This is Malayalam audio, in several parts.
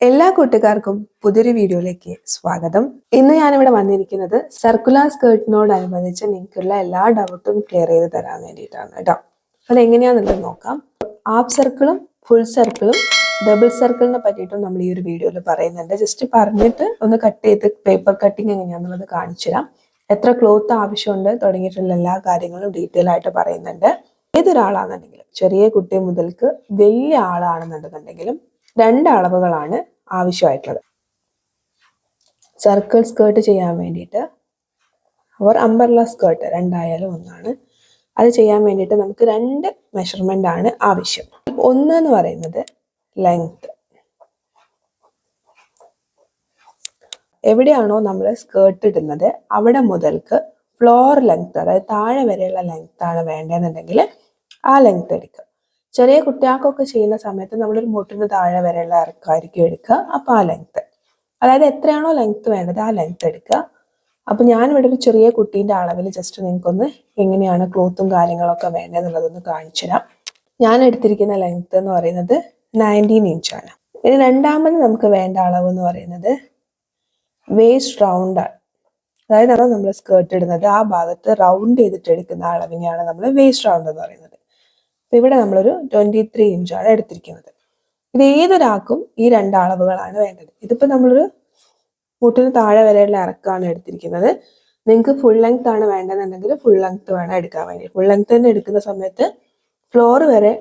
എല്ലാ കൂട്ടുകാർക്കും പുതിയൊരു വീഡിയോയിലേക്ക് സ്വാഗതം. ഇന്ന് ഞാനിവിടെ വന്നിരിക്കുന്നത് സർക്കുലർ സ്കേർട്ടിനോടനുബന്ധിച്ച് നിങ്ങൾക്കുള്ള എല്ലാ ഡൗട്ടും ക്ലിയർ ചെയ്ത് തരാൻ വേണ്ടിയിട്ടാണ് കേട്ടോ. അത് എങ്ങനെയാണെന്നുള്ളത് നോക്കാം. ഹാഫ് സർക്കിളും ഫുൾ സർക്കിളും ഡബിൾ സർക്കിളിനെ പറ്റിയിട്ടും നമ്മൾ ഈ ഒരു വീഡിയോയിൽ പറയുന്നുണ്ട്. ജസ്റ്റ് പറഞ്ഞിട്ട് ഒന്ന് കട്ട് ചെയ്ത് പേപ്പർ കട്ടിങ് എങ്ങനെയാണെന്നുള്ളത് കാണിച്ചു തരാം. എത്ര ക്ലോത്ത് ആവശ്യമുണ്ട് തുടങ്ങിയിട്ടുള്ള എല്ലാ കാര്യങ്ങളും ഡീറ്റെയിൽ ആയിട്ട് പറയുന്നുണ്ട്. ഏതൊരാളാണെന്നുണ്ടെങ്കിലും ചെറിയ കുട്ടി മുതൽക്ക് വലിയ ആളാണെന്നുണ്ടെന്നുണ്ടെങ്കിലും രണ്ട് അളവുകളാണ് ആവശ്യമായിട്ടുള്ളത്. സർക്കിൾ സ്കേർട്ട് ചെയ്യാൻ വേണ്ടിയിട്ട് ഓർ അമ്പർല സ്കേർട്ട് രണ്ടായാലും ഒന്നാണ്. അത് ചെയ്യാൻ വേണ്ടിയിട്ട് നമുക്ക് രണ്ട് മെഷർമെന്റ് ആണ് ആവശ്യം. ഒന്ന് എന്ന് പറയുന്നത് ലെങ്ത് എവിടെയാണോ നമ്മൾ സ്കേർട്ട് ഇടുന്നത് അവിടെ മുതൽക്ക് ഫ്ലോർ ലെങ്ത് അതായത് താഴെ വരെയുള്ള ലെങ്ത് ആണ് വേണ്ടതെന്നുണ്ടെങ്കിൽ ആ ലെങ്ത് എടുക്കുക. ചെറിയ കുട്ടികൾക്കൊക്കെ ചെയ്യുന്ന സമയത്ത് നമ്മളൊരു മുട്ടിന് താഴെ വരെയുള്ള ഇറക്കമായിരിക്കും എടുക്കുക. അപ്പോൾ ആ ലെങ്ത്ത് അതായത് എത്രയാണോ ലെങ്ത്ത് വേണ്ടത് ആ ലെങ്ത്ത് എടുക്കുക. അപ്പോൾ ഞാനിവിടെ ഒരു ചെറിയ കുട്ടീന്റെ അളവിൽ ജസ്റ്റ് നിങ്ങൾക്കൊന്ന് എങ്ങനെയാണ് ക്ലോത്തും കാര്യങ്ങളൊക്കെ വേണ്ടതെന്നുള്ളതൊന്ന് കാണിച്ചു തരാം. ഞാൻ എടുത്തിരിക്കുന്ന ലെങ്ത്ത് എന്ന് പറയുന്നത് നയന്റീൻ ഇഞ്ചാണ് ഇനി രണ്ടാമത് നമുക്ക് വേണ്ട അളവ് എന്ന് പറയുന്നത് വേസ്റ്റ് റൗണ്ട് ആണ്. അതായത് നമ്മൾ സ്കേർട്ട് ഇടുന്നത്. ആ ഭാഗത്ത് റൗണ്ട് ചെയ്തിട്ട് എടുക്കുന്ന അളവിനെയാണ് നമ്മൾ വേസ്റ്റ് റൗണ്ട് എന്ന് പറയുന്നത്. അപ്പൊ ഇവിടെ നമ്മളൊരു ട്വന്റി ത്രീ ഇഞ്ചാണ് എടുത്തിരിക്കുന്നത്. ഇത് ഏതൊരാൾക്കും ഈ രണ്ട് അളവുകളാണ് വേണ്ടത്. ഇതിപ്പോ നമ്മളൊരു മുട്ടിന് താഴെ വരെയുള്ള ഇറക്കമാണ് എടുത്തിരിക്കുന്നത്. നിങ്ങൾക്ക് ഫുൾ ലെങ്ത് ആണ് വേണ്ടതെന്നുണ്ടെങ്കിൽ ഫുൾ ലെങ്ത് വേണം എടുക്കാൻ വേണ്ടി. ഫുൾ ലെങ്ത് തന്നെ എടുക്കുന്ന സമയത്ത് ഫ്ലോർ വരെ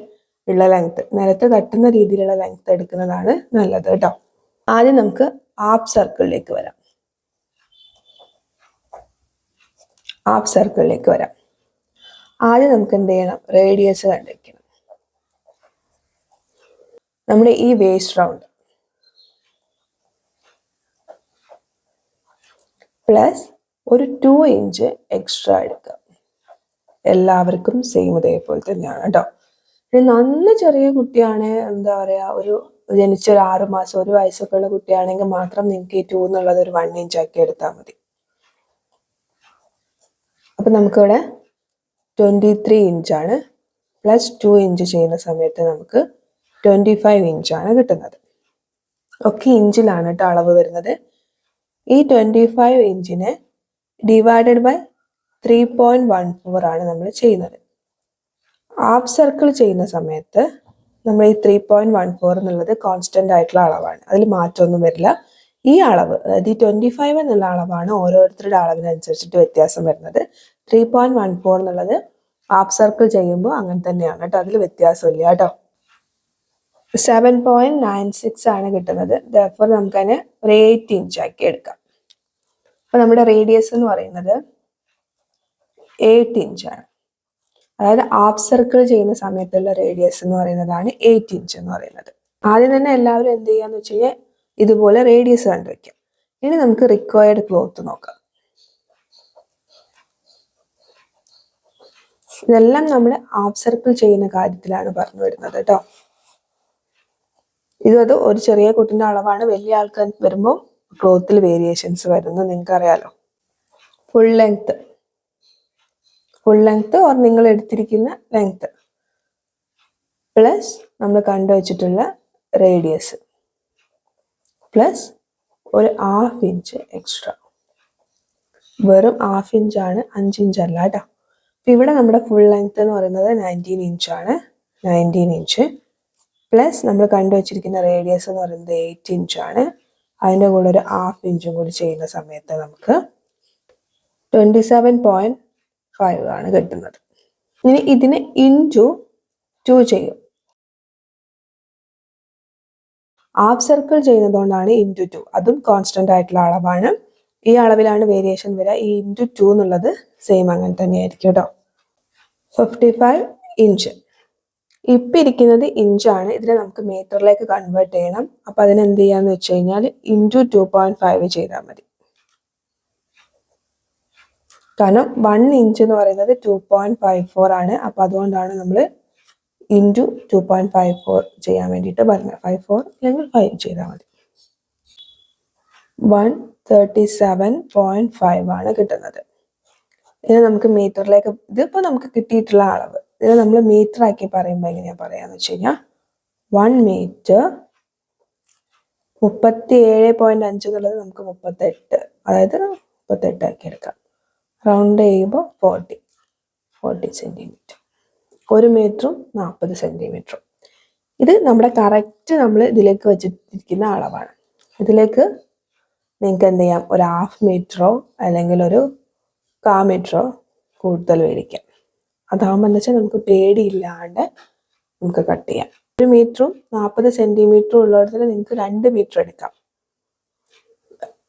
ഉള്ള ലെങ്ത് നിലത്ത് തട്ടുന്ന രീതിയിലുള്ള ലെങ്ത് എടുക്കുന്നതാണ് നല്ലത് കേട്ടോ. ആദ്യം നമുക്ക് ആപ്പ് സർക്കിളിലേക്ക് വരാം. ആപ്പ് സർക്കിളിലേക്ക് വരാം. ആദ്യം നമുക്ക് എന്ത് ചെയ്യണം? റേഡിയസ് കണ്ടുവയ്ക്കണം നമ്മുടെ ഈ വേസ്റ്റ് റൗണ്ട് പ്ലസ് ഒരു ടു ഇഞ്ച് എക്സ്ട്രാ എടുക്കാം. എല്ലാവർക്കും സെയിം ഇതേപോലെ തന്നെയാണ് കേട്ടോ. നല്ല ചെറിയ കുട്ടിയാണ് എന്താ പറയാ ഒരു ജനിച്ച ഒരു ആറു മാസം ഒരു വയസ്സൊക്കെ ഉള്ള കുട്ടിയാണെങ്കിൽ മാത്രം നിങ്ങൾക്ക് ഈ ടൂ എന്നുള്ളത് ഒരു വൺ ഇഞ്ച് ആക്കി എടുത്താൽ മതി. അപ്പൊ നമുക്കിവിടെ ട്വന്റി ത്രീ ഇഞ്ചാണ് പ്ലസ് ടു ഇഞ്ച് ചെയ്യുന്ന സമയത്ത് നമുക്ക് ട്വന്റി ഫൈവ് ഇഞ്ചാണ് കിട്ടുന്നത്. ഒക്കെ ഇഞ്ചിലാണ് കേട്ടോ അളവ് വരുന്നത്. ഈ twenty five ഇഞ്ചിനെ divided by three point one four ആണ് നമ്മൾ ചെയ്യുന്നത്. ഹാഫ് സർക്കിൾ ചെയ്യുന്ന സമയത്ത് നമ്മൾ ഈ ത്രീ പോയിന്റ് വൺ ഫോർ എന്നുള്ളത് കോൺസ്റ്റന്റ് ആയിട്ടുള്ള അളവാണ്. അതിൽ മാറ്റമൊന്നും വരില്ല. ഈ അളവ് അതായത് ഈ ട്വന്റി ഫൈവ് എന്നുള്ള അളവാണ് ഓരോരുത്തരുടെ അളവിനനുസരിച്ചിട്ട് വ്യത്യാസം വരുന്നത്. ത്രീ പോയിന്റ് വൺ ഫോർ എന്നുള്ളത് ഹാഫ് സർക്കിൾ ചെയ്യുമ്പോൾ അങ്ങനെ തന്നെയാണ് കേട്ടോ. അതിൽ വ്യത്യാസമില്ല കേട്ടോ. സെവൻ പോയിന്റ് നയൻ സിക്സ് ആണ് കിട്ടുന്നത്. ദപ്പോൾ നമുക്ക് അതിനെ ഒരു എയ്റ്റ് ഇഞ്ച് ആക്കി എടുക്കാം. അപ്പൊ നമ്മുടെ റേഡിയസ് എന്ന് പറയുന്നത് എയ്റ്റ് ആണ്. അതായത് ഹാഫ് സർക്കിൾ ചെയ്യുന്ന സമയത്തുള്ള റേഡിയസ് എന്ന് പറയുന്നതാണ് എയ്റ്റ് ഇഞ്ച് എന്ന് പറയുന്നത്. ആദ്യം തന്നെ എല്ലാവരും എന്ത് ചെയ്യാന്ന് വെച്ച് കഴിഞ്ഞാൽ ഇതുപോലെ റേഡിയസ് കണ്ടുവയ്ക്കാം. ഇനി നമുക്ക് റിക്വയർഡ് ക്ലോത്ത് നോക്കാം. ഇതെല്ലാം നമ്മൾ ഹാഫ് സർക്കിൾ ചെയ്യുന്ന കാര്യത്തിലാണ് പറഞ്ഞു വരുന്നത് കേട്ടോ ഇതത് ഒരു ചെറിയ കുട്ടിന്റെ അളവാണ്. വലിയ ആൾക്കാർ വരുമ്പോൾ ക്ലോത്തിൽ വേരിയേഷൻസ് വരുന്നത് നിങ്ങൾക്ക് അറിയാലോ full length full length or നിങ്ങൾ എടുത്തിരിക്കുന്ന ലെങ്ത് പ്ലസ് നമ്മൾ കണ്ടുവച്ചിട്ടുള്ള റേഡിയസ് പ്ലസ് ഒരു ഹാഫ് ഇഞ്ച് എക്സ്ട്രാ വെറും ഹാഫ് ഇഞ്ചാണ് അഞ്ച് കേട്ടോ ഇവിടെ നമ്മുടെ ഫുൾ ലെങ്ത് എന്ന് പറയുന്നത് നയന്റീൻ ഇഞ്ചാണ് നയന്റീൻ ഇഞ്ച് പ്ലസ് നമ്മൾ കണ്ടുവച്ചിരിക്കുന്ന റേഡിയസ് എന്ന് പറയുന്നത് എയ്റ്റ് ഇഞ്ചാണ് അതിന്റെ കൂടെ ഒരു ഹാഫ് ഇഞ്ചും കൂടി ചെയ്യുന്ന സമയത്ത് നമുക്ക് ട്വന്റി സെവൻ പോയിന്റ് ഫൈവ് ആണ് കിട്ടുന്നത്. ഇനി ഇതിന് ഇഞ്ചു ടു ചെയ്യും. ഹാഫ് സർക്കിൾ ചെയ്യുന്നതുകൊണ്ടാണ് ഇന്റു ടു അതും കോൺസ്റ്റന്റ് ആയിട്ടുള്ള അളവാണ്. ഈ അളവിലാണ് വേരിയേഷൻ വരിക. ഈ ഇന്റു ടു എന്നുള്ളത് സെയിം അങ്ങനെ തന്നെയായിരിക്കും കേട്ടോ. ഫിഫ്റ്റി ഫൈവ് ഇഞ്ച് ഇപ്പം ഇരിക്കുന്നത് ഇഞ്ചാണ് ഇതിനെ നമുക്ക് മീറ്ററിലേക്ക് കൺവേർട്ട് ചെയ്യണം. അപ്പം അതിന് എന്ത് ചെയ്യാന്ന് വെച്ച് കഴിഞ്ഞാൽ ഇന്റു ടു പോയിന്റ് ഫൈവ് ചെയ്താൽ മതി. കാരണം വൺ ഇഞ്ച് എന്ന് പറയുന്നത് ടു പോയിന്റ് ഫൈവ് ഫോർ ആണ്. അപ്പം അതുകൊണ്ടാണ് നമ്മൾ into two point five four ചെയ്യാൻ വേണ്ടിയിട്ട് പറഞ്ഞത്. ഫൈവ് ഫോർ അല്ലെങ്കിൽ ഫൈവ് ചെയ്താൽ മതി. One thirty seven point five ആണ് കിട്ടുന്നത്. ഇതിനെ നമുക്ക് മീറ്ററിലേക്ക് ഇതിപ്പോൾ നമുക്ക് കിട്ടിയിട്ടുള്ള അളവ്. ഇതിനെ നമ്മൾ മീറ്റർ ആക്കി പറയുമ്പോൾ എങ്ങനെയാ പറയാന്ന് വെച്ച് കഴിഞ്ഞാൽ വൺ മീറ്റർ മുപ്പത്തി ഏഴ് പോയിന്റ് അഞ്ച് എന്നുള്ളത് നമുക്ക് മുപ്പത്തെട്ട് അതായത് മുപ്പത്തെട്ട് ആക്കി എടുക്കാം. റൗണ്ട് ചെയ്യുമ്പോൾ ഫോർട്ടി ഫോർട്ടി സെന്റിമീറ്റർ ഒരു മീറ്ററും നാൽപ്പത് സെന്റിമീറ്ററും ഇത് നമ്മുടെ കറക്റ്റ് നമ്മൾ ഇതിലേക്ക് വെച്ചിട്ടിരിക്കുന്ന അളവാണ്. ഇതിലേക്ക് നിങ്ങൾക്ക് എന്ത് ചെയ്യാം? ഒരു ഹാഫ് മീറ്ററോ അല്ലെങ്കിൽ ഒരു കാ കൂടുതൽ മേടിക്കാം അതാകുമ്പോൾ എന്താ വെച്ചാൽ നമുക്ക് പേടിയില്ലാണ്ട് നമുക്ക് കട്ട് ചെയ്യാം. ഒരു മീറ്ററും നാൽപ്പത് സെന്റിമീറ്ററും ഉള്ളിടത്തിൽ നിങ്ങൾക്ക് രണ്ട് മീറ്റർ എടുക്കാം.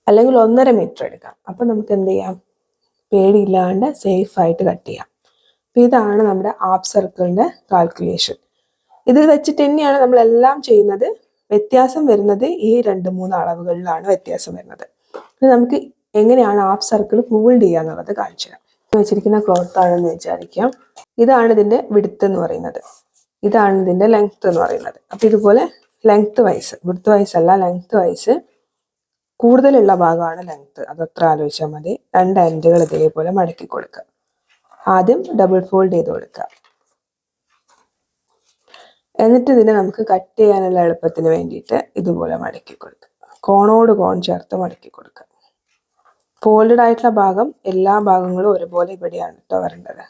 അല്ലെങ്കിൽ ഒന്നര മീറ്റർ എടുക്കാം. അപ്പം നമുക്ക് എന്ത് ചെയ്യാം? പേടിയില്ലാണ്ട് സേഫായിട്ട് കട്ട് ചെയ്യാം. അപ്പം ഇതാണ് നമ്മുടെ ആപ്പ് സർക്കിളിന്റെ കാൽക്കുലേഷൻ ഇത് വെച്ചിട്ട് തന്നെയാണ് നമ്മളെല്ലാം ചെയ്യുന്നത്. വ്യത്യാസം വരുന്നത് ഈ രണ്ട് മൂന്ന് അളവുകളിലാണ് വ്യത്യാസം വരുന്നത്. നമുക്ക് എങ്ങനെയാണ് ആപ്പ് സർക്കിൾ ഫോൾഡ് ചെയ്യുക എന്നുള്ളത് കാണിച്ചു തരാം. വെച്ചിരിക്കുന്ന ക്ലോത്ത് ആണെന്ന് വിചാരിക്കാം. ഇതാണ് ഇതിന്റെ വിടുത്ത് എന്ന് പറയുന്നത്. ഇതാണ് ഇതിന്റെ ലെങ്ത് എന്ന് പറയുന്നത്. അപ്പൊ ഇതുപോലെ ലെങ്ത് വൈസ് വിടുത്ത് വൈസ് അല്ല ലെങ്ത് വൈസ് കൂടുതലുള്ള ഭാഗമാണ് ലെങ്ത് അതത്ര ആലോചിച്ചാൽ മതി. രണ്ട് എൻഡുകൾ ഇതേപോലെ മടക്കി കൊടുക്കുക. ആദ്യം ഡബിൾ ഫോൾഡ് ചെയ്ത് കൊടുക്കുക. എന്നിട്ട് ഇതിനെ നമുക്ക് കട്ട് ചെയ്യാനുള്ള എളുപ്പത്തിന് വേണ്ടിയിട്ട് ഇതുപോലെ മടക്കി കൊടുക്കുക. കോണോട് കോൺ ചേർത്ത് മടക്കി കൊടുക്കുക. ഫോൾഡഡ് ആയിട്ടുള്ള ഭാഗം എല്ലാ ഭാഗങ്ങളും ഒരുപോലെ ഇവിടെയാണ് കേട്ടോ വരേണ്ടത്.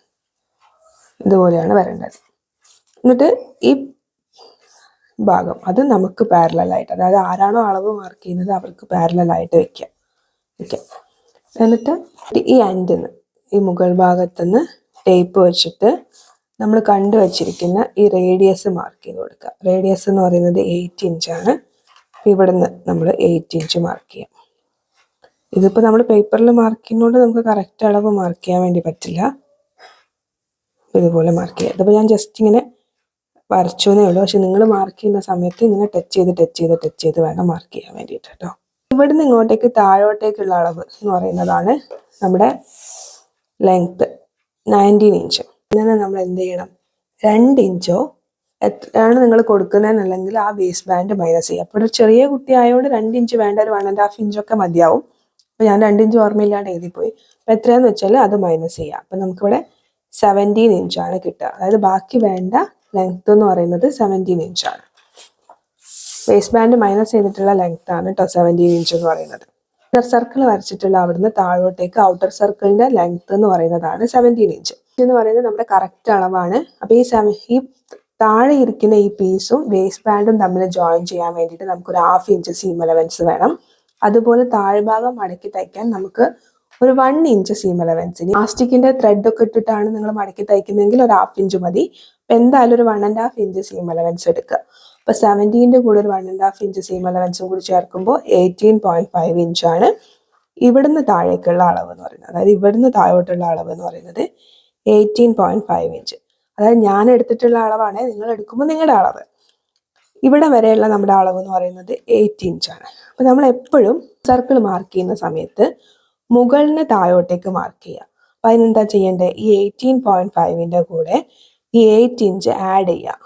ഇതുപോലെയാണ് വരേണ്ടത്. എന്നിട്ട് ഈ ഭാഗം അത് നമുക്ക് പാരലൽ ആയിട്ട് അതായത് ആരാണോ അളവ് മാർക്ക് ചെയ്യുന്നത് അവർക്ക് പാരലൽ ആയിട്ട് വെക്കാം. വെക്കാം. എന്നിട്ട് ഈ എൻഡിന്ന് ഈ മുകൾ ഭാഗത്തുനിന്ന് ടേപ്പ് വെച്ചിട്ട് നമ്മൾ കണ്ടു വച്ചിരിക്കുന്ന ഈ റേഡിയസ് മാർക്ക് ചെയ്ത് കൊടുക്കുക. റേഡിയസ് എന്ന് പറയുന്നത് എയ്റ്റ് ഇഞ്ചാണ് ഇവിടുന്ന് നമ്മൾ എയ്റ്റ് ഇഞ്ച് മാർക്ക് ചെയ്യാം. ഇതിപ്പോൾ നമ്മൾ പേപ്പറിൽ മാർക്ക് ചെയ്യുന്നതുകൊണ്ട് നമുക്ക് കറക്റ്റ് അളവ് മാർക്ക് ചെയ്യാൻ വേണ്ടി പറ്റില്ല. ഇതുപോലെ മാർക്ക് ചെയ്യാം. ഇതിപ്പോൾ ഞാൻ ജസ്റ്റ് ഇങ്ങനെ വരച്ചു എന്നേ ഉള്ളൂ. പക്ഷെ നിങ്ങൾ മാർക്ക് ചെയ്യുന്ന സമയത്ത് ഇങ്ങനെ ടച്ച് ചെയ്ത് ടച്ച് ചെയ്ത് ടച്ച് ചെയ്ത് വേണം മാർക്ക് ചെയ്യാൻ വേണ്ടിയിട്ട് കേട്ടോ ഇവിടുന്ന് ഇങ്ങോട്ടേക്ക് താഴോട്ടേക്കുള്ള അളവ് എന്ന് പറയുന്നതാണ് നമ്മുടെ ലെങ്ത്ത് നയന്റീൻ ഇഞ്ച് ഇങ്ങനെ നമ്മൾ എന്ത് ചെയ്യണം? രണ്ട് ഇഞ്ചോ എത്രയാണ് നിങ്ങൾ കൊടുക്കുന്നതെന്നുണ്ടെങ്കിൽ ആ വേസ്റ്റ് ബാൻഡ് മൈനസ് ചെയ്യുക അപ്പോൾ ഒരു ചെറിയ കുട്ടി ആയതുകൊണ്ട് രണ്ട് ഇഞ്ച് വേണ്ട ഒരു വൺ ആൻഡ് ഹാഫ് ഇഞ്ചൊക്കെ മതിയാവും. അപ്പോൾ ഞാൻ രണ്ട് ഇഞ്ച് ഓർമ്മയില്ലാണ്ട് എഴുതിപ്പോയി. അപ്പോൾ എത്രയാന്ന് വെച്ചാൽ അത് മൈനസ് ചെയ്യാം. അപ്പം നമുക്കിവിടെ സെവന്റീൻ ഇഞ്ചാണ് കിട്ടുക. അതായത് ബാക്കി വേണ്ട ലെങ്ത് എന്ന് പറയുന്നത് സെവന്റീൻ ഇഞ്ചാണ് വേസ്റ്റ് ബാൻഡ് മൈനസ് ചെയ്തിട്ടുള്ള ലെങ്ത് ആണ് കേട്ടോ സെവന്റീൻ ഇഞ്ച് എന്ന് പറയുന്നത്. ഇന്നർ സർക്കിൾ വരച്ചിട്ടുള്ള അവിടുന്ന് താഴോട്ടേക്ക് ഔട്ടർ സർക്കിളിന്റെ ലെങ്ത് എന്ന് പറയുന്നതാണ് സെവന്റീൻ ഇഞ്ച് എന്ന് പറയുന്നത് നമ്മുടെ കറക്റ്റ് അളവാണ്. അപ്പോൾ ഈ സെവ ഈ താഴെ ഇരിക്കുന്ന ഈ പീസും വേസ്റ്റ് ബാൻഡും തമ്മിൽ ജോയിൻ ചെയ്യാൻ വേണ്ടിയിട്ട് നമുക്കൊരു ഹാഫ് ഇഞ്ച് സീം അലവൻസ് വേണം. അതുപോലെ താഴ്ഭാഗം മടക്കി തയ്ക്കാൻ നമുക്ക് ഒരു വൺ ഇഞ്ച് സീം അലവൻസ് ഇനി പ്ലാസ്റ്റിക്കിന്റെ ത്രെഡ് ഒക്കെ ഇട്ടിട്ടാണ് നിങ്ങൾ മടക്കി തയ്ക്കുന്നതെങ്കിൽ ഒരു ഹാഫ് ഇഞ്ച് മതി. അപ്പൊ എന്തായാലും ഒരു one and half inch seam allowance എടുക്കുക. അപ്പൊ സെവന്റീന്റെ കൂടെ ഒരു one and half inch seam അലവൻസും കൂടി ചേർക്കുമ്പോൾ എയ്റ്റീൻ പോയിന്റ് ഫൈവ് ഇഞ്ചാണ് ഇവിടുന്ന് താഴേക്കുള്ള അളവ് എന്ന് പറയുന്നത്. അതായത് ഇവിടുന്ന് താഴോട്ടുള്ള അളവ് എന്ന് പറയുന്നത് എയ്റ്റീൻ പോയിന്റ് ഫൈവ് ഇഞ്ച് അതായത് ഞാൻ എടുത്തിട്ടുള്ള അളവാണ്. നിങ്ങൾ എടുക്കുമ്പോൾ നിങ്ങളുടെ അളവ്. ഇവിടെ വരെയുള്ള നമ്മുടെ അളവ് എന്ന് പറയുന്നത് എയ്റ്റ് ഇഞ്ചാണ് അപ്പൊ നമ്മൾ എപ്പോഴും സർക്കിൾ മാർക്ക് ചെയ്യുന്ന സമയത്ത് മുകളിന് താഴോട്ടേക്ക് മാർക്ക് ചെയ്യുക. അപ്പൊ അതിനെന്താ ചെയ്യേണ്ടത് ഈ എയ്റ്റീൻ പോയിന്റ് ഫൈവിന്റെ കൂടെ ഈ എയ്റ്റ് ഇഞ്ച് ആഡ് ചെയ്യുക.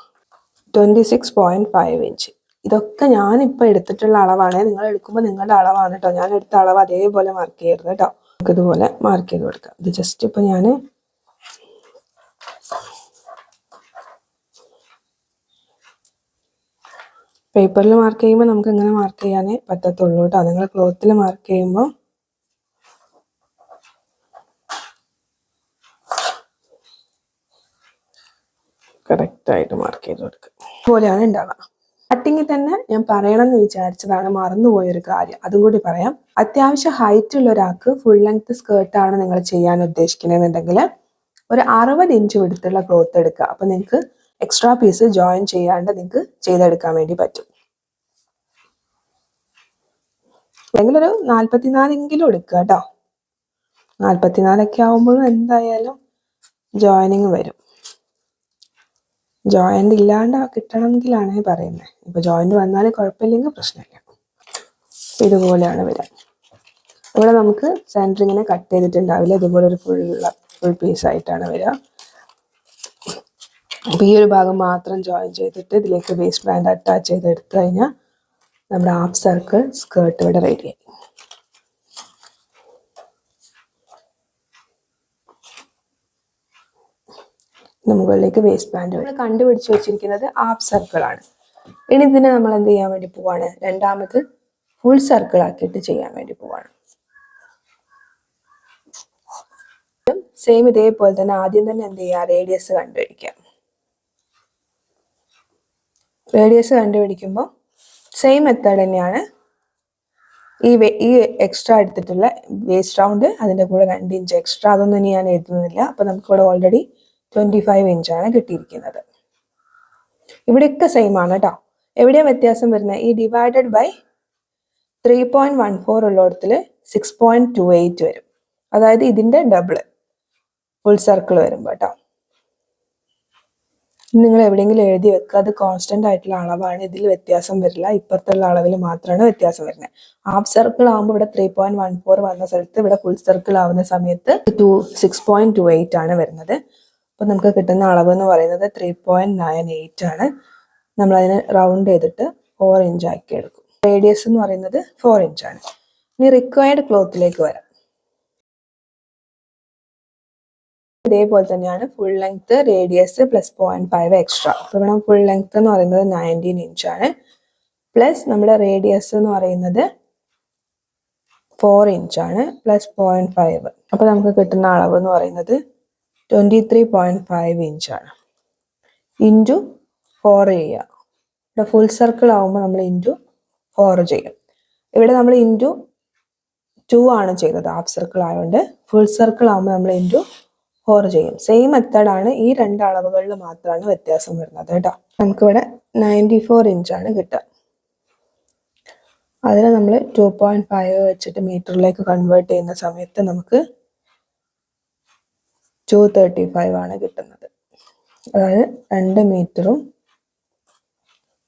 Twenty six point five inch. ഇതൊക്കെ ഞാനിപ്പോൾ എടുത്തിട്ടുള്ള അളവാണ്. നിങ്ങൾ എടുക്കുമ്പോൾ നിങ്ങളുടെ അളവാണ് കേട്ടോ ഞാൻ എടുത്ത അളവ് അതേപോലെ മാർക്ക് ചെയ്യരുത് കേട്ടോ നമുക്കിതുപോലെ മാർക്ക് ചെയ്ത് കൊടുക്കാം. ഇത് ജസ്റ്റ് ഇപ്പൊ ഞാൻ പേപ്പറിൽ മാർക്ക് ചെയ്യുമ്പോൾ നമുക്ക് ഇങ്ങനെ മാർക്ക് ചെയ്യാനേ പറ്റത്തുള്ളൂ കേട്ടോ നിങ്ങൾ ക്ലോത്തിൽ മാർക്ക് ചെയ്യുമ്പോൾ കറക്റ്റ് ആയിട്ട് മാർക്ക് ചെയ്ത് കൊടുക്കുക പോലെയാണ് ഉണ്ടാവുക കട്ടിങ്ങിൽ തന്നെ ഞാൻ പറയണമെന്ന് വിചാരിച്ചതാണ് മറന്നുപോയൊരു കാര്യം. അതും കൂടി പറയാം. അത്യാവശ്യം ഹൈറ്റ് ഉള്ള ഒരാൾക്ക് ഫുൾ ലെങ്ത് സ്കേർട്ടാണ് നിങ്ങൾ ചെയ്യാൻ ഉദ്ദേശിക്കുന്നതെന്നുണ്ടെങ്കിൽ ഒരു അറുപത് ഇഞ്ച് വിടുത്തുള്ള ക്ലോത്ത് എടുക്കുക. അപ്പൊ നിങ്ങൾക്ക് എക്സ്ട്രാ പീസ് ജോയിൻ ചെയ്യാണ്ട് നിങ്ങൾക്ക് ചെയ്തെടുക്കാൻ വേണ്ടി പറ്റും. അല്ലെങ്കിൽ ഒരു നാൽപ്പത്തിനാലെങ്കിലും എടുക്കുക കേട്ടോ. നാൽപ്പത്തിനാലൊക്കെ ആവുമ്പോഴും എന്തായാലും ജോയിനിങ് വരും. ജോയിന്റ് ഇല്ലാണ്ട് കിട്ടണമെങ്കിലാണ് പറയുന്നത് ഇപ്പൊ ജോയിന്റ് വന്നാൽ കുഴപ്പമില്ലെങ്കിൽ പ്രശ്നമില്ല. ഇതുപോലെയാണ് വരിക. ഇവിടെ നമുക്ക് സെന്റർ ഇങ്ങനെ കട്ട് ചെയ്തിട്ടുണ്ടാവില്ല. ഇതുപോലെ ഒരു ഫുൾ ഫുൾ പീസ് ആയിട്ടാണ് വരിക. അപ്പൊ ഈ ഒരു ഭാഗം മാത്രം ജോയിൻ ചെയ്തിട്ട് ഇതിലേക്ക് വേസ്റ്റ് ബാൻഡ് അറ്റാച്ച് ചെയ്ത് എടുത്തു കഴിഞ്ഞാൽ നമ്മുടെ ഹാഫ് സർക്കിൾ സ്കേർട്ട് ഇവിടെ റെഡിയായി മുകളിലേക്ക് വേസ്റ്റ് ബാൻഡ് നമ്മൾ കണ്ടുപിടിച്ച് വെച്ചിരിക്കുന്നത് ഹാഫ് സർക്കിൾ ആണ്. ഇനി ഇതിനെ നമ്മൾ എന്ത് ചെയ്യാൻ വേണ്ടി പോവാണ്? രണ്ടാമത് ഫുൾ സർക്കിൾ ആക്കിയിട്ട് ചെയ്യാൻ വേണ്ടി പോവാണ്. സെയിം ഇതേപോലെ തന്നെ ആദ്യം തന്നെ എന്ത് ചെയ്യുക റേഡിയസ് കണ്ടുപിടിക്കാം. റേഡിയസ് കണ്ടുപിടിക്കുമ്പോൾ സെയിം മെത്തേഡ് തന്നെയാണ് ഈ ഈ എക്സ്ട്രാ എടുത്തിട്ടുള്ള വേസ്റ്റ് റൗണ്ട് അതിന്റെ കൂടെ രണ്ട് ഇഞ്ച് എക്സ്ട്രാ അതൊന്നും ഇനി ഞാൻ എഴുതുന്നില്ല. അപ്പോൾ നമുക്കിവിടെ ഓൾറെഡി ട്വന്റി ഫൈവ് ഇഞ്ചാണ് കിട്ടിയിരിക്കുന്നത്. ഇവിടെയൊക്കെ സെയിം ആണ് കേട്ടോ. എവിടെയാണ് വ്യത്യാസം വരുന്നത്? ഈ divided by three point one four ഉള്ളിടത്തിൽ six point two eight വരും. അതായത് ഇതിന്റെ ഡബിൾ ഫുൾ സർക്കിൾ വരുമ്പോൾ കേട്ടോ. നിങ്ങൾ എവിടെയെങ്കിലും എഴുതി വെക്കുക. അത് കോൺസ്റ്റന്റ് ആയിട്ടുള്ള അളവാണ്. ഇതിൽ വ്യത്യാസം വരില്ല. ഇപ്പുറത്തുള്ള അളവിൽ മാത്രമാണ് വ്യത്യാസം വരുന്നത്. ഹാഫ് സർക്കിൾ ആകുമ്പോൾ ഇവിടെ ത്രീ പോയിന്റ് വൺ ഫോർ വന്ന സ്ഥലത്ത് ഇവിടെ ഫുൾ സർക്കിൾ ആവുന്ന സമയത്ത് two six point two eight ആണ് വരുന്നത്. അപ്പൊ നമുക്ക് കിട്ടുന്ന അളവ് എന്ന് പറയുന്നത് ത്രീ പോയിന്റ് നയൻ എയ്റ്റ് ആണ്. നമ്മൾ അതിനെ റൗണ്ട് ചെയ്തിട്ട് ഫോർ ഇഞ്ച് ആക്കി എടുക്കും. റേഡിയസ് എന്ന് പറയുന്നത് ഫോർ ഇഞ്ച് ആണ്. ഇനി റിക്വയർഡ് ക്ലോത്തിലേക്ക് വരാം. ഇതേപോലെ തന്നെയാണ് full length radius plus point five extra അപ്പൊ ഇവിടെ ഫുൾ ലെങ്ത് എന്ന് പറയുന്നത് നയന്റീൻ ഇഞ്ച് ആണ്. പ്ലസ് നമ്മുടെ റേഡിയസ് എന്ന് പറയുന്നത് ഫോർ ഇഞ്ച് ആണ്. പ്ലസ് പോയിന്റ് ഫൈവ് അപ്പൊ നമുക്ക് കിട്ടുന്ന അളവ് എന്ന് പറയുന്നത് twenty three point five inch ആണ്. ഇന്റു ഫോർ ചെയ്യുക. ഇവിടെ ഫുൾ സർക്കിൾ ആവുമ്പോൾ നമ്മൾ ഇന്റു ഫോർ ചെയ്യും. ഇവിടെ നമ്മൾ ഇന്റു ടു ആണ് ചെയ്തത്. ഹാഫ് സർക്കിൾ ആയതുകൊണ്ട് ഫുൾ സർക്കിൾ ആവുമ്പോൾ നമ്മൾ ഇന്റു ഫോർ ചെയ്യും. സെയിം മെത്തേഡാണ് ഈ രണ്ട് അളവുകളിൽ മാത്രമാണ് വ്യത്യാസം വരുന്നത് കേട്ടോ. നമുക്കിവിടെ നയന്റി ഫോർ ഇഞ്ചാണ് കിട്ടുക. അതിനെ നമ്മൾ ടു പോയിന്റ് ഫൈവ് വെച്ചിട്ട് മീറ്ററിലേക്ക് കൺവേർട്ട് ചെയ്യുന്ന സമയത്ത് നമുക്ക് ടു തേർട്ടി ഫൈവ് ആണ് കിട്ടുന്നത്. അതായത് രണ്ട് മീറ്ററും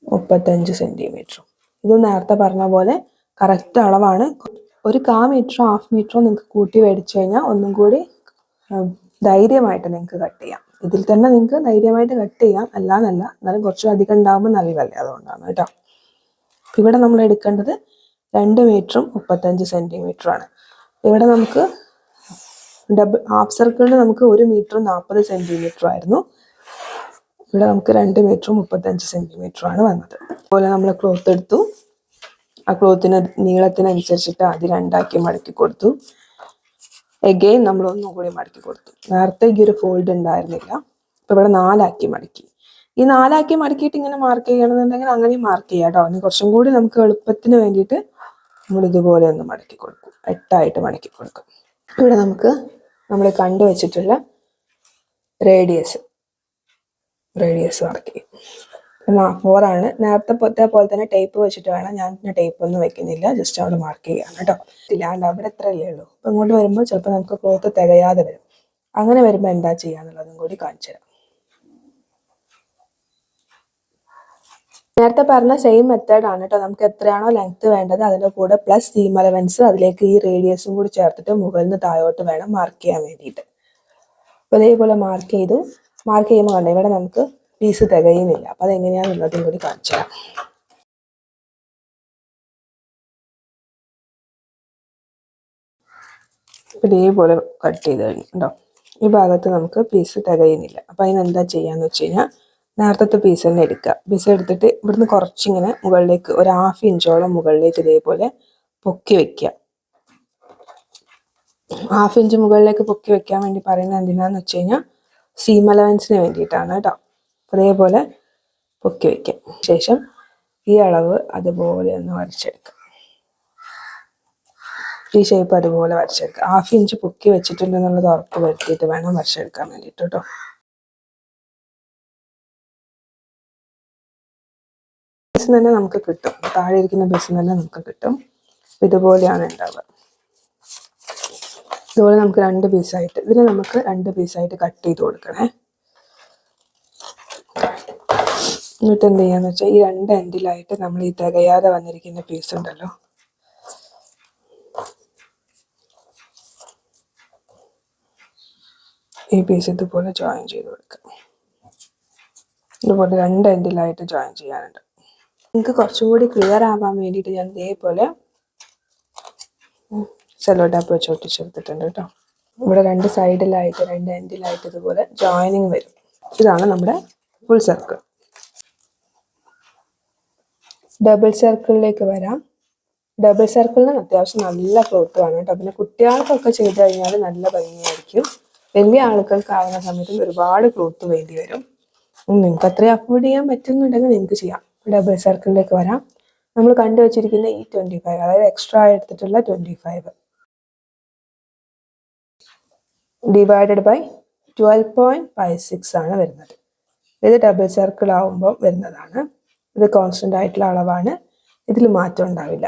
മുപ്പത്തഞ്ച് സെന്റിമീറ്ററും ഇത് നേരത്തെ പറഞ്ഞ പോലെ കറക്റ്റ് അളവാണ്. ഒരു കാ മീറ്ററോ ഹാഫ് മീറ്ററോ നിങ്ങൾക്ക് കൂട്ടി മേടിച്ചു കഴിഞ്ഞാൽ ഒന്നും കൂടി ധൈര്യമായിട്ട് നിങ്ങൾക്ക് കട്ട് ചെയ്യാം. ഇതിൽ തന്നെ നിങ്ങൾക്ക് ധൈര്യമായിട്ട് കട്ട് ചെയ്യാം. അല്ലാന്നല്ല എന്നാലും കുറച്ചധികം ഉണ്ടാകുമ്പോൾ നല്ലതല്ലേ അതുകൊണ്ടാണ് കേട്ടോ. ഇവിടെ നമ്മൾ എടുക്കേണ്ടത് രണ്ട് മീറ്ററും മുപ്പത്തഞ്ച് സെന്റിമീറ്ററുമാണ് ഇവിടെ നമുക്ക് ഡബിൾ ഹാഫ് സർക്കിളിന് നമുക്ക് ഒരു മീറ്ററും നാൽപ്പത് സെന്റിമീറ്ററും ആയിരുന്നു. ഇവിടെ നമുക്ക് രണ്ട് മീറ്ററും മുപ്പത്തഞ്ച് സെന്റിമീറ്ററുമാണ് വന്നത്. അതുപോലെ നമ്മൾ ക്ലോത്ത് എടുത്തു. ആ ക്ലോത്തിന് നീളത്തിനനുസരിച്ചിട്ട് അത് രണ്ടാക്കി മടക്കി കൊടുത്തു. എഗെയിൻ നമ്മൾ ഒന്നും കൂടി മടക്കി കൊടുത്തു. നേരത്തെ ഈ ഒരു ഫോൾഡ് ഉണ്ടായിരുന്നില്ല. ഇപ്പൊ ഇവിടെ നാലാക്കി മടക്കി. ഈ നാലാക്കി മടക്കിയിട്ട് ഇങ്ങനെ മാർക്ക് ചെയ്യണമെന്നുണ്ടെങ്കിൽ അങ്ങനെ മാർക്ക് ചെയ്യാം കേട്ടോ. ഇനി കുറച്ചും കൂടി നമുക്ക് എളുപ്പത്തിന് വേണ്ടിയിട്ട് നമ്മൾ ഇതുപോലെ ഒന്ന് മടക്കി കൊടുക്കും. എട്ടായിട്ട് മടക്കി കൊടുക്കും. ഇവിടെ നമുക്ക് നമ്മൾ കണ്ടുവച്ചിട്ടുള്ള റേഡിയസ് റേഡിയസ് മാർക്ക് ചെയ്യും. ഫോറാണ് നേരത്തെ പൊത്തെ പോലെ തന്നെ ടേപ്പ് വെച്ചിട്ട് വേണം ഞാൻ പിന്നെ ടേപ്പ് ഒന്നും വെക്കുന്നില്ല. ജസ്റ്റ് അവിടെ മാർക്ക് ചെയ്യാണ് കേട്ടോ. ഇല്ലാണ്ട് അവിടെ എത്രയല്ലേ ഉള്ളൂ. അപ്പം ഇങ്ങോട്ട് വരുമ്പോൾ ചിലപ്പോൾ നമുക്ക് ക്ലോത്ത് തികയാതെ വരും. അങ്ങനെ വരുമ്പോൾ എന്താ ചെയ്യാന്നുള്ളതും കൂടി കാണിച്ചു തരാം. നേരത്തെ പറഞ്ഞ സെയിം മെത്തേഡ് ആണ് കേട്ടോ. നമുക്ക് എത്രയാണോ ലെങ്ത് വേണ്ടത് അതിന്റെ കൂടെ പ്ലസ് സീം അലവൻസ് അതിലേക്ക് ഈ റേഡിയസും കൂടി ചേർത്തിട്ട് മുകളിൽ നിന്ന് താഴോട്ട് വേണം മാർക്ക് ചെയ്യാൻ വേണ്ടിയിട്ട്. അപ്പോൾ ഇതേപോലെ മാർക്ക് ചെയ്തു. മാർക്ക് ചെയ്യുമ്പോൾ ഇവിടെ നമുക്ക് പീസ് തികയുന്നില്ല. അപ്പം അതെങ്ങനെയാണെന്നുള്ളതും കൂടി കാണിച്ചു തരാം. ഇതേപോലെ കട്ട് ചെയ്ത് കഴിഞ്ഞു കേട്ടോ ഈ ഭാഗത്ത് നമുക്ക് പീസ് തികയുന്നില്ല. അപ്പം അതിനെന്താ ചെയ്യാന്ന് വെച്ച് കഴിഞ്ഞാൽ നേരത്തെ പീസ് തന്നെ എടുക്കുക. പീസ് എടുത്തിട്ട് ഇവിടുന്ന് കുറച്ചിങ്ങനെ മുകളിലേക്ക് ഒരു ഹാഫ് ഇഞ്ചോളം മുകളിലേക്ക് ഇതേപോലെ പൊക്കി വെക്കുക. ഹാഫ് ഇഞ്ച് മുകളിലേക്ക് പൊക്കി വെക്കാൻ വേണ്ടി പറയുന്നത് എന്തിനാന്ന് വെച്ച് കഴിഞ്ഞാൽ സീം അലവൻസിന് വേണ്ടിയിട്ടാണ് കേട്ടോ അതേപോലെ പൊക്കി വയ്ക്കാം ശേഷം ഈ അളവ് അതുപോലെ ഒന്ന് വരച്ചെടുക്കാം. ഈ ഷേപ്പ് അതുപോലെ വരച്ചെടുക്കുക ഹാഫ് ഇഞ്ച് പൊക്കി വെച്ചിട്ടുണ്ടെന്നുള്ളത് ഉറപ്പ് വരുത്തിയിട്ട് വേണം വരച്ചെടുക്കാൻ വേണ്ടിയിട്ട് കേട്ടോ ബസ് തന്നെ നമുക്ക് കിട്ടും. താഴെ ഇരിക്കുന്ന ബസ് തന്നെ നമുക്ക് കിട്ടും. ഇതുപോലെയാണ് ഉണ്ടാവുക. ഇതുപോലെ നമുക്ക് രണ്ട് പീസായിട്ട് ഇതിന് നമുക്ക് രണ്ട് പീസായിട്ട് കട്ട് ചെയ്ത് കൊടുക്കണേ. എന്നിട്ട് എന്ത് ചെയ്യാന്ന് വെച്ചാൽ ഈ രണ്ട് എൻഡിലായിട്ട് നമ്മൾ ഈ തികയാതെ വന്നിരിക്കുന്ന പീസ് ഉണ്ടല്ലോ. ഈ പീസ് ഇതുപോലെ ജോയിൻ ചെയ്ത് കൊടുക്കാം. ഇതുപോലെ രണ്ട് എൻഡിലായിട്ട് ജോയിൻ ചെയ്യാനുണ്ട്. നിങ്ങൾക്ക് കുറച്ചും കൂടി ക്ലിയർ ആവാൻ വേണ്ടിയിട്ട് ഞാൻ ഇതേപോലെ സെലോ ടാപ്പ് വെച്ച് ഒട്ടിച്ചെടുത്തിട്ടുണ്ട് കേട്ടോ. ഇവിടെ രണ്ട് സൈഡിലായിട്ട് രണ്ട് എൻഡിലായിട്ട് ഇതുപോലെ ജോയിനിങ് വരും. ഇതാണ് നമ്മുടെ ഫുൾ സർക്കിൾ ഡബിൾ സർക്കിളിലേക്ക് വരാം. ഡബിൾ സർക്കിളിന് അത്യാവശ്യം നല്ല ക്ലോത്ത് വേണം കേട്ടോ. പിന്നെ കുട്ടികൾക്കൊക്കെ ചെയ്ത് കഴിഞ്ഞാൽ നല്ല ഭംഗിയായിരിക്കും. വലിയ ആളുകൾക്കാവുന്ന സമയത്തും ഒരുപാട് ക്ലോത്ത് വേണ്ടി വരും. നിങ്ങൾക്ക് അത്രയും അഫോർഡ് ചെയ്യാൻ പറ്റുന്നുണ്ടെങ്കിൽ നിങ്ങൾക്ക് ചെയ്യാം. ഡബിൾ സർക്കിളിലേക്ക് വരാം. നമ്മൾ കണ്ടുവച്ചിരിക്കുന്ന ഈ ട്വന്റി ഫൈവ് അതായത് എക്സ്ട്രാ എടുത്തിട്ടുള്ള twenty five divided by twelve point five six ആണ് വരുന്നത്. ഇത് ഡബിൾ സർക്കിൾ ആവുമ്പോൾ വരുന്നതാണ്. ഇത് കോൺസ്റ്റന്റ് ആയിട്ടുള്ള അളവാണ്. ഇതിൽ മാറ്റം ഉണ്ടാവില്ല.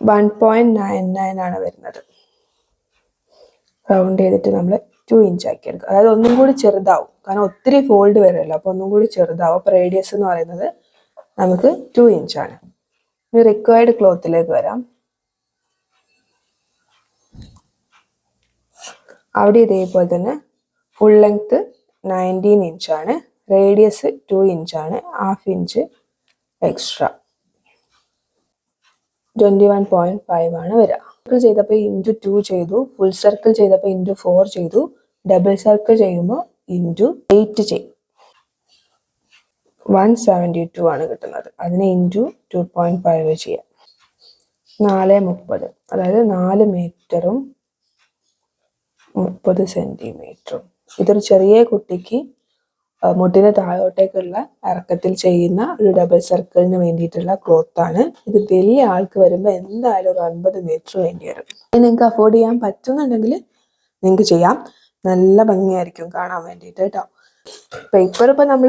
വൺ പോയിന്റ് നയൻ നയൻ ആണ് വരുന്നത്. റൗണ്ട് ചെയ്തിട്ട് നമ്മൾ ടു ഇഞ്ച് ആക്കി എടുക്കുക. അതായത് ഒന്നും കൂടി ചെറുതാവും. കാരണം ഒത്തിരി ഫോൾഡ് വരുമല്ലോ. അപ്പോൾ ഒന്നും കൂടി ചെറുതാവും. അപ്പോൾ റേഡിയസ് എന്ന് പറയുന്നത് നമുക്ക് ടു ആണ്. ഇനി റിക്വയർഡ് ക്ലോത്തിലേക്ക് വരാം. അവിടെ ഇതേപോലെ തന്നെ ഫുൾ ലെങ്ത് നയന്റീൻ ഇഞ്ചാണ് റേഡിയസ് ടു ഇഞ്ചാണ് half inch extra twenty one point five ആണ് വരിക. സർക്കിൾ ചെയ്തപ്പോൾ ഇന്റു ടു ചെയ്തു. ഫുൾ സർക്കിൾ ചെയ്തപ്പോൾ ഇന്റു ഫോർ ചെയ്തു. ഡബിൾ സർക്കിൾ ചെയ്യുമ്പോൾ ഇന്റു എയ്റ്റ് ചെയ്യും. വൺ സെവന്റി ടു ആണ് കിട്ടുന്നത്. അതിനെ ഇന്റു ടു പോയിന്റ് ഫൈവ് ചെയ്യാം. നാല് മുപ്പത്. അതായത് നാല് മീറ്ററും മുപ്പത് സെന്റിമീറ്ററും ഇതൊരു ചെറിയ കുട്ടിക്ക് മുട്ടിന് താഴോട്ടേക്കുള്ള ഇറക്കത്തിൽ ചെയ്യുന്ന ഒരു ഡബിൾ സർക്കിളിന് വേണ്ടിയിട്ടുള്ള ക്ലോത്ത് ആണ്. ഇത് വലിയ ആൾക്ക് വരുമ്പോൾ എന്തായാലും ഒരു അൻപത് മീറ്റർ വേണ്ടി വരും. നിങ്ങൾക്ക് അഫോർഡ് ചെയ്യാൻ പറ്റുന്നുണ്ടെങ്കിൽ നിങ്ങൾക്ക് ചെയ്യാം. നല്ല ഭംഗിയായിരിക്കും കാണാൻ വേണ്ടിയിട്ട് കേട്ടോ പേപ്പർ ഇപ്പൊ നമ്മൾ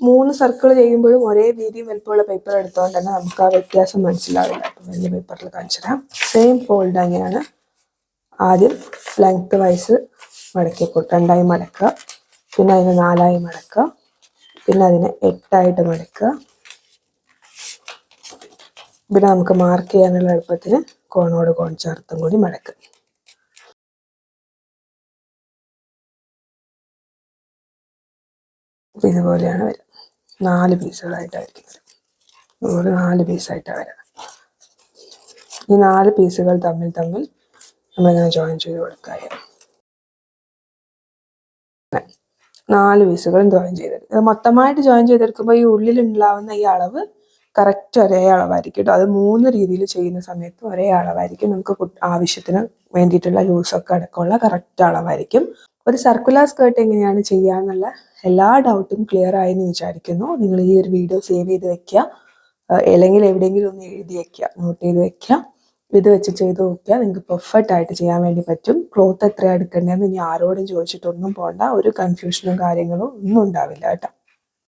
മൂന്ന് സർക്കിൾ ചെയ്യുമ്പോഴും ഒരേ രീതിയും വലുപ്പമുള്ള പേപ്പർ എടുത്തുകൊണ്ട് തന്നെ നമുക്ക് ആ വ്യത്യാസം മനസ്സിലാവില്ല. അപ്പം വലിയ പേപ്പറിൽ കാണിച്ചു തരാം. സെയിം ഫോൾഡ് തന്നെയാണ് ആദ്യം ലെങ്ത് വൈസ് മടക്കി രണ്ടായി മടക്കുക. പിന്നെ അതിനെ നാലായി മടക്കുക. പിന്നെ അതിനെ എട്ടായിട്ട് മടക്കുക. പിന്നെ നമുക്ക് മാർക്ക് ചെയ്യാനുള്ള എളുപ്പത്തിന് കോണോട് കോൺ ചേർത്തും കൂടി മടക്കുക. ഇതുപോലെയാണ് വരിക. നാല് പീസുകളായിട്ടായിരിക്കും വരിക. ഇതുപോലെ നാല് പീസായിട്ടാണ് വരിക. ഈ നാല് പീസുകൾ തമ്മിൽ തമ്മിൽ നമ്മളിങ്ങനെ ജോയിൻ ചെയ്ത് കൊടുക്കുക. നാല് പീസുകളും ജോയിൻ ചെയ്തെടുക്കും. മൊത്തമായിട്ട് ജോയിൻ ചെയ്തെടുക്കുമ്പോൾ ഈ ഉള്ളിൽ ഉണ്ടാവുന്ന ഈ അളവ് കറക്റ്റ് ഒരേ അളവായിരിക്കും കേട്ടോ. അത് മൂന്ന് രീതിയിൽ ചെയ്യുന്ന സമയത്ത് ഒരേ അളവായിരിക്കും. നമുക്ക് ആവശ്യത്തിന് വേണ്ടിയിട്ടുള്ള ലൂസൊക്കെ അടക്കമുള്ള കറക്റ്റ് അളവായിരിക്കും. ഒരു സർക്കുലർ സ്കേർട്ട് എങ്ങനെയാണ് ചെയ്യാന്നുള്ള എല്ലാ ഡൗട്ടും ക്ലിയർ ആയെന്ന് വിചാരിക്കുന്നു. നിങ്ങൾ ഈ ഒരു വീഡിയോ സേവ് ചെയ്ത് വെക്കുക. അല്ലെങ്കിൽ എവിടെയെങ്കിലും ഒന്ന് എഴുതി വെക്കുക നോട്ട് ചെയ്ത് വെക്കുക. ഇത് വെച്ച് ചെയ്ത് നോക്കിയാൽ നിങ്ങൾക്ക് പെർഫെക്റ്റ് ആയിട്ട് ചെയ്യാൻ വേണ്ടി പറ്റും. ക്ലോത്ത് എത്രയാണ് എടുക്കേണ്ടതെന്ന് ഇനി ആരോടും ചോദിച്ചിട്ടൊന്നും പോകണ്ട ഒരു കൺഫ്യൂഷനും കാര്യങ്ങളും ഒന്നും ഉണ്ടാവില്ല കേട്ടോ.